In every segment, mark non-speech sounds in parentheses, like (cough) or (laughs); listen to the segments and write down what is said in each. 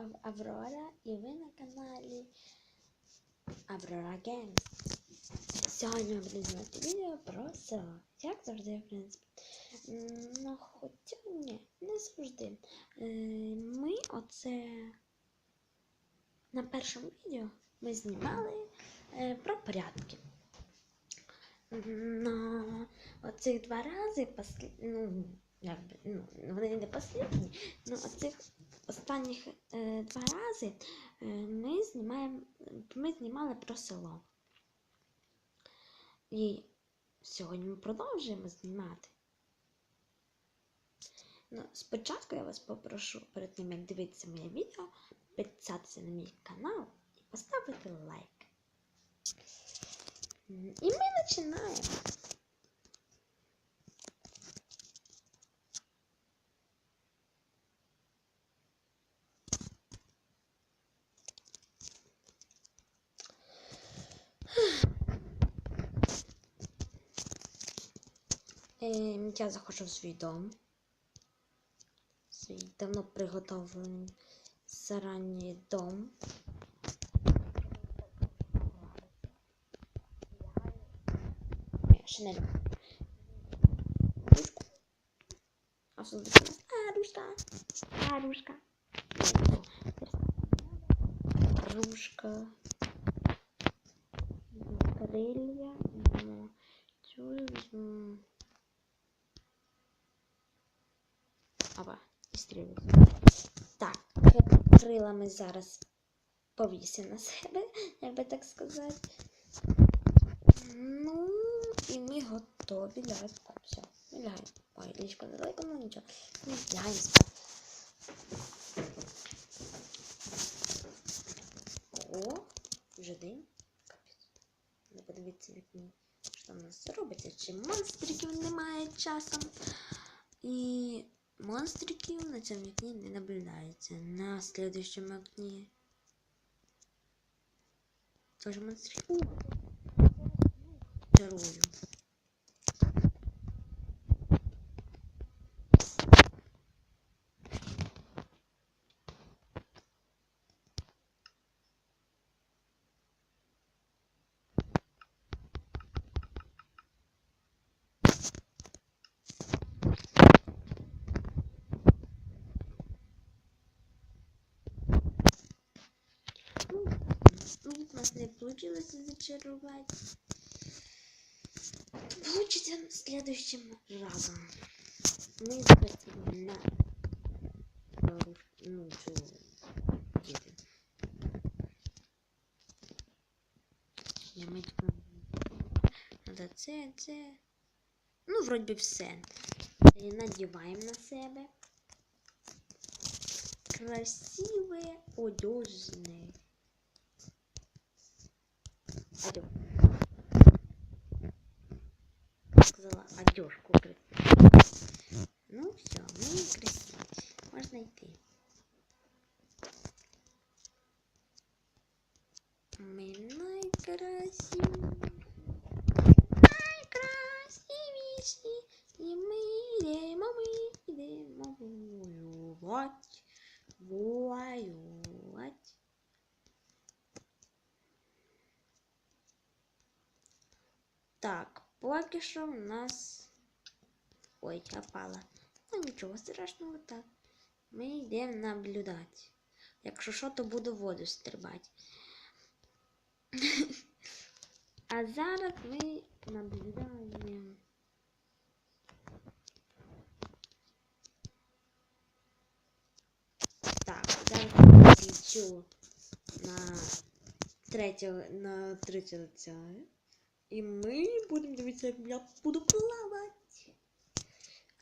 Ав- Аврора і ви на каналі Аврора Games. Сьогодні ми будемо знімати відео про село. Як завжди, в принципі. Ну, хоча ні, не завжди. Е, Ми оце на першому відео ми знімали е, про порядки. На оцих два рази послі... ну, ну, вони не послідні, ну оцих останніх е, два рази е, ми знімаємо, ми знімали про село. І сьогодні ми продовжуємо знімати. Ну, спочатку я вас попрошу перед тим, як дивитися моє відео, підписатися на мій канал і поставити лайк. І ми починаємо. Ем, Я заходжу в свій дом. Свій давно приготовлений зарані дом. Ще не. Рушку. А? А. А, рушка. Рушка. Крилья. Стрілянку. Так, крила ми зараз повісимо на себе, як би так сказати. Ну, і ми готові лягати спати. Все, ми лягаємо. Ой, ліжко далеко, ну нічого. Ми лягаємо спати. О, вже день. Капець. Не подивіться вікні, що там у нас робиться. Чи монстриків немає часом. І монстриків на цьому вікні не наблюдається. На следующем окне. Тоже монстрики. Чарую. Ну, ну, у нас не получилось зачаровать. Получится следующим разом. Мы захотим на ловушку, ну, цю, діти. Ямичка. Надо це, це. Ну, вроді все. І надіваємо на себе. Красивые одежные. Одежку. Сказала одежку красивую. Ну все, мы красивые. Можно идти. Мы найкрасивіші. Поки що в нас. Ой, я пала. Ну нічого страшного так. Ми йдемо наблюдати. Якщо що, то буду воду стрибати. (laughs) А зараз ми наблюдаємо. Так, зараз я на третє, на третє лице. І ми будемо дивитися, як я буду плавати.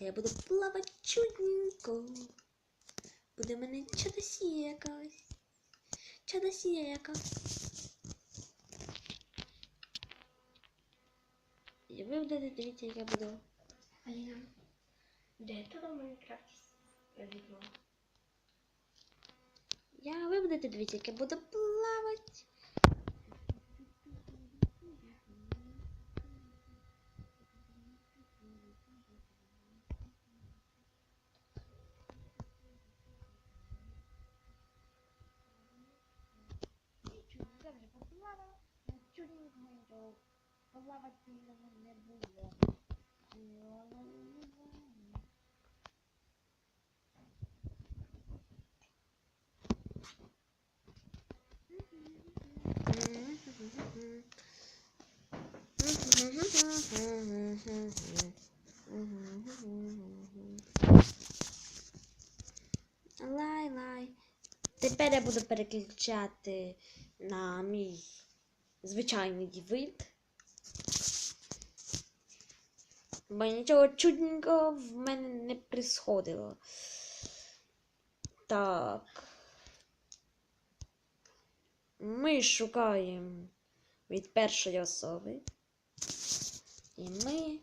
А я буду плавати чудненько. Буде в мене чудосія якась. Чудосія якась. І ви будете дивитися, як я буду. Аліна, де в Майнкрафті? Я ви будете дивитися, як я буду плавати. Чудненько. Плавати не було. Лай, лай. Тепер я буду переключати на мій звичайний вид. Бо нічого чудненького в мене не присходило. Так. Ми шукаємо від першої особи. І ми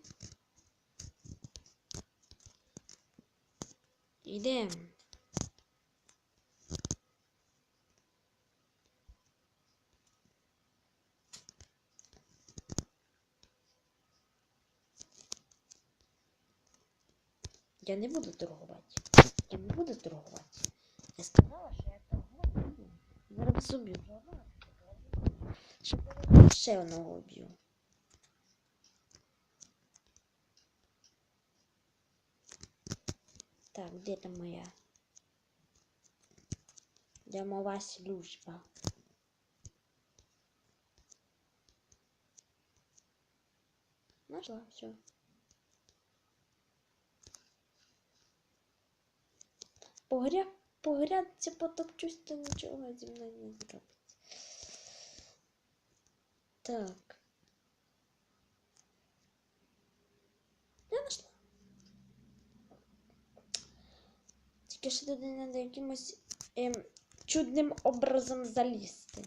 йдемо. Я не буду торгувати. Я не буду торгувати. Я сказала, що я буду. Зараз уб'ю. Щоб ще одного уб'ю. Так, де там моя? Домова служба. Нашла, все. Погря... Погрядці потопчусь, то нічого зі мною не зробить. Так. Я знайшла. Тільки ще туди треба якимось ем, чудним образом залізти.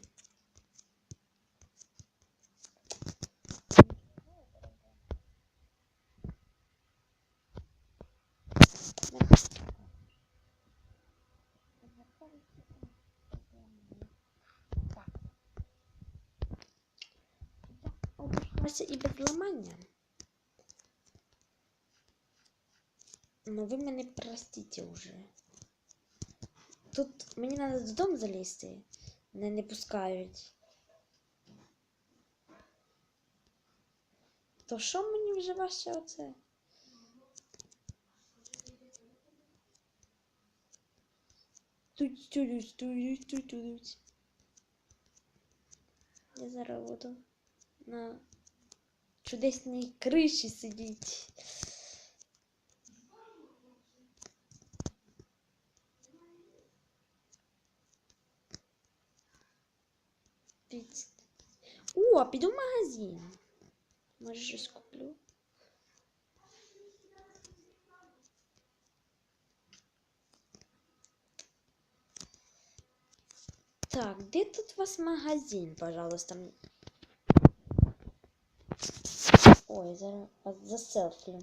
Обійшлося і без ламання. Ну ви мене простите уже. Тут мені треба додому залізти. Мене не пускають. То що мені вже ваше оце? Тут, тут, тут, тут, тут. Я зараз буду на чудесній криші сидіть. Під- О, піду в магазин. Може, щось куплю. Так, де тут у вас магазин, пожалуйста? Ой, зараз заселфлю.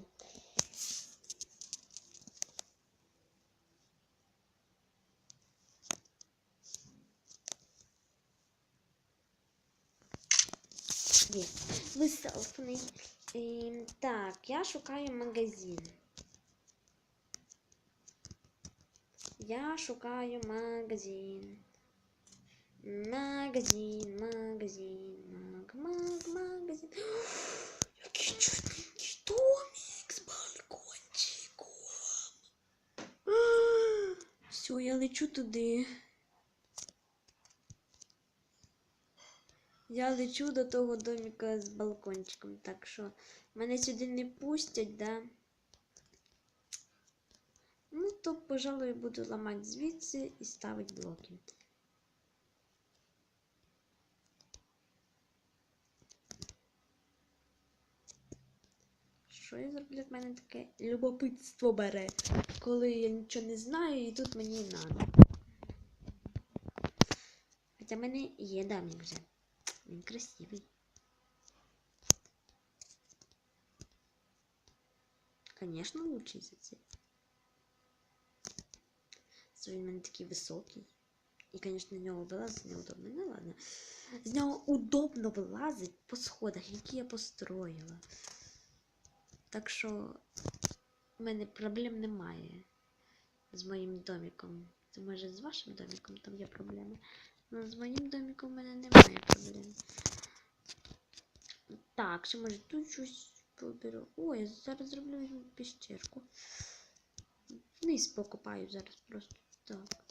Виселфний. Так, я шукаю магазин. Я шукаю магазин. Магазин, магазин, маг, маг, магазин. Домик з балкончиком. Все, я лечу туди. Я лечу до того домика з балкончиком, так що мене сюди не пустять, да? Ну, то, пожалуй, буду ламати звідси і ставити блоки. Що я зроблю? В мене таке любопитство бере, коли я нічого не знаю і тут мені надо. Хоча в мене є дамік вже. Він красивий. Конечно, лучший за це. Це він в мене такий високий. І, конечно, з нього вилазити неудобно. Ну ладно. З нього удобно вилазить по сходах, які я построїла. Так що в мене проблем немає з моїм домиком. Це може з вашим домиком там є проблеми. Ну, з моїм домиком в мене немає проблем. Так, ще може тут щось поберу. Ой, я зараз зроблю піщерку. Низ покопаю зараз просто. Так.